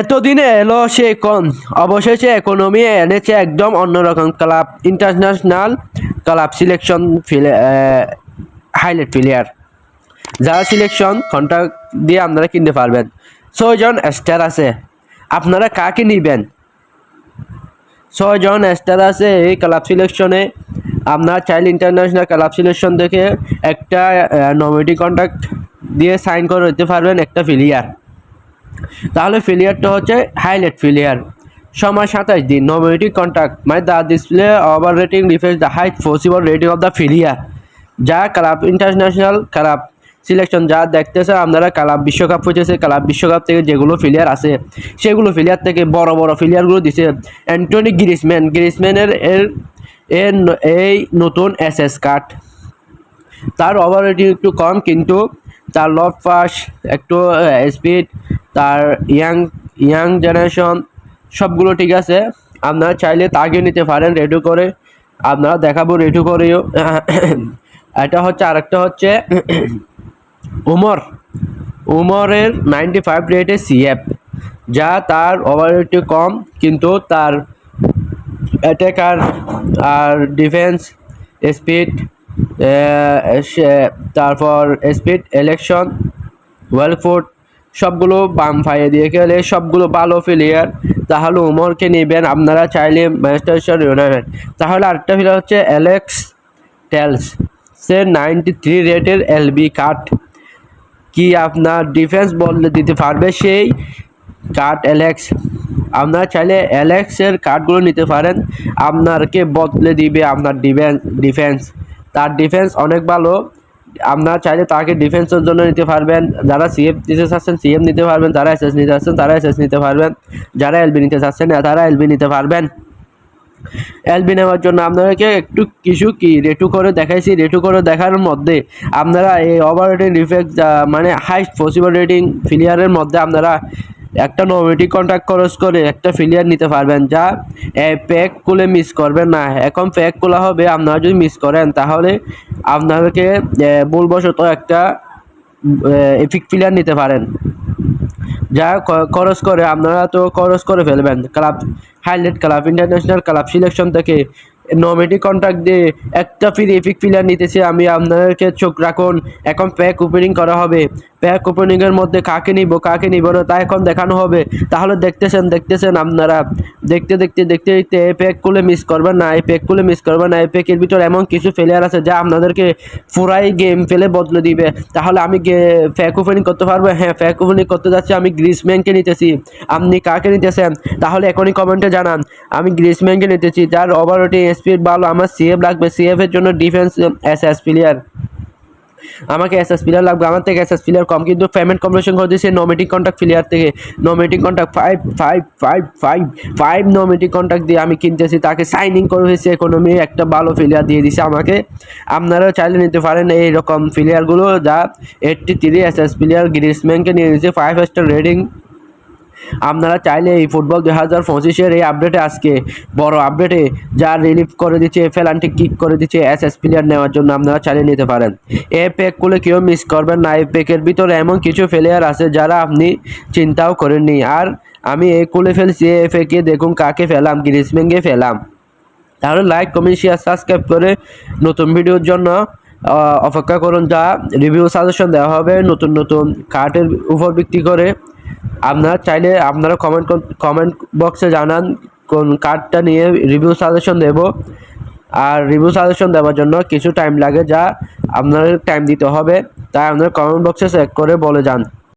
এতদিনে এলো সে কোন? অবশেষে ইকোনমি এনেছে একদম অন্যরকম club international club selection highlight player যারা সিলেকশন কন্ট্রাক্ট দিয়ে আপনারা কিনতে পারবেন। ছয়জন স্টার আছে। আপনারা কাকে নিবেন? ছয়জন স্টার আছে এই ক্লাব সিলেকশনে আপনার চাইল্ড ইন্টারন্যাশনাল ক্লাব সিলেকশন থেকে একটা নমিটি কন্ট্রাক্ট দিয়ে সাইন করে দিতে পারবেন একটা প্লেয়ার তাহলে ফিলিয়ারটা হচ্ছে হাইলাইট ফিলিয়ার সময় সাতাশ দিন নমিনেটি কন্ট্রাক্ট মানে the display over rating defence the height possible rating of the ফিলিয়ার যা ক্লাব ইন্টারন্যাশনাল ক্লাব সিলেকশন যা দেখতেছে আপনারা ক্লাব বিশ্বকাপ হয়েছে ক্লাব বিশ্বকাপ থেকে যেগুলো প্লেয়ার আছে, সেগুলো প্লেয়ার থেকে বড় বড় প্লেয়ারগুলো দিছে অ্যান্টনি গ্রিসম্যান গ্রিসম্যানের এর এর এই নতুন এস এস কার্ড তার ওভার রেটিং একটু কম, কিন্তু তার লব পাস একটু স্পিড তার ইয়াং ইয়াং জেনারেশন সবগুলো ঠিক আছে। আপনারা চাইলে তাকে নিতে পারেন রেডু করে। আপনারা দেখাবো রেডু করেও। এটা হচ্ছে, আরেকটা হচ্ছে, উমর। উমরের নাইনটি ফাইভ রেটে সিএফ যা তার ওভার রেটে কম, কিন্তু তার অ্যাটাকার আর ডিফেন্স স্পিড তারপর স্পিড ইলেকশন ওয়েলফুড সবগুলো বাম ফাইয়ে দিয়ে গেলে সবগুলো ভালো প্লেয়ার তাহলে উমরকে নেবেন আপনারা চাইলে ম্যানচেস্টার ইউনাইটেড তাহলে আরেকটা প্লেয়ার হচ্ছে অ্যালেক্স টেলস সে নাইনটি থ্রি রেটের এলবি কার্ড কি আপনার ডিফেন্স বদলে দিতে পারবে সেই কার্ড অ্যালেক্স আপনারা চাইলে অ্যালেক্সের কার্ডগুলো নিতে পারেন। আপনারকে বদলে দিবে আপনার ডিফেন্স ডিফেন্স তার ডিফেন্স অনেক ভালো। আপনারা চাইলে তাকে ডিফেন্সের জন্য নিতে পারবেন। যারা সিএফ নিতে চাচ্ছেন সিএম নিতে পারবেন। যারা এসএস নিতে চাচ্ছেন, তারা এসএস নিতে পারবেন। যারা এলবি নিতে চাচ্ছেন, তারা এলবি নিতে পারবেন। এলবি নেওয়ার জন্য আপনাদেরকে একটু কিছু কি রেটু করে দেখাইছি। রেটু করে দেখার মধ্যে আপনারা এই ওভার রেটিং রিফেক্ট মানে হাইস্ট পসিবল রেটিং ফিলিয়ারের মধ্যে আপনারা একটা নমিটি কন্ট্রাক্ট খরচ করে একটা ফিলিয়ার নিতে পারবেন, যা প্যাক খুলে মিস করবেন না। এখন প্যাক খোলা হবে, আপনারা যদি মিস করেন, তাহলে আপনাদেরকে ভুলবশত একটা এপিক প্লেয়ার নিতে পারেন। যা খরচ করে, আপনারা তো খরচ করে ফেলবেন। Club highlight club international club selection থেকে নমিটি কন্ট্রাক্ট দিয়ে একটা ফ্রি এপিক প্লেয়ার নিতেছি, আমি আপনাদেরকে চোখ রাখুন, এখন প্যাক ওপেনিং করা হবে। প্যাক ওপেনিংয়ের মধ্যে কাকে নিব কাকে নিব না, তা এখন দেখানো হবে। তাহলে দেখতেছেন দেখতেছেন আপনারা। দেখতে দেখতে দেখতে দেখতে এই প্যাক খুলে মিস করবেন না এই প্যাক খুলে মিস করবেন না। এই প্যাকের ভিতর এমন কিছু প্লেয়ার আছে যা আপনাদেরকে পুরাই গেম ফেলে বদলে দিবে। তাহলে আমি ফ্যাক ওপেনিং করতে পারব? হ্যাঁ ফ্যাক ওপেনিং করতে যাচ্ছি। আমি গ্রিসম্যানকে নিতেছি। আপনি কাকে নিতেছেন? তাহলে এখনই কমেন্টে জানান। আমি গ্রিসম্যানকে নিতেছি। যার ওভার স্পিড ভালো, আমার সিএফ লাগবে। সিএফ এর জন্য ডিফেন্স এস এস প্লেয়ার আমাকে এস এস প্লেয়ার লাগবে, আমার থেকে এস এস প্লেয়ার কম, কিন্তু পেমেন্ট কম্পিটিশন করে দিয়েছে নমিটিং কন্ট্যাক্ট প্লেয়ার থেকে। Nominating contract five five five five five nominating contract দিয়ে আমি কিনতেছি, তাকে সাইনিং করে হয়েছে ইকোনমি একটা ভালো প্লেয়ার দিয়ে দিছে আমাকে। আপনারাও চাইলে নিতে পারেন এইরকম প্লেয়ারগুলো যা eighty three S S player গ্রিসম্যানকে নিয়ে নিয়েছে ফাইভ স্টার রেটিং আপনারা চাইলে এই ফুটবল দুই হাজার পঁচিশের এই আপডেটে আজকে, বড় আপডেটে যা রিলিফ করে দিচ্ছে ফেলান্টি কিক করে দিচ্ছে এস এস প্লেয়ার নেওয়ার জন্য আপনারা চালিয়ে নিতে পারেন। এই প্যাকগুলো কেউ মিস করবেন না, এই প্যাকের ভিতরে এমন কিছু প্লেয়ার আছে যারা আপনি চিন্তাও করেননি। আর আমি এ খুলে ফেলছি, এই প্যাকে দেখুন কাকে ফেলাম গ্রিসম্যানকে ফেলাম। তাহলে লাইক কমেন্ট শেয়ার সাবস্ক্রাইব করে নতুন ভিডিওর জন্য অপেক্ষা করুন যা রিভিউ সাজেশন দেওয়া হবে, নতুন নতুন কার্টের উপর ভিত্তি করে। আপনারা চাইলে আপনারা কমেন্ট কমেন্ট বক্সে জানান কোন কার্ডটা নিয়ে রিভিউ সাজেশন দেব। আর রিভিউ সাজেশন দেওয়ার জন্য কিছু টাইম লাগে যা আপনাদের টাইম দিতে হবে। তাই আপনারা কমেন্ট বক্সে চেক করে বলে যান।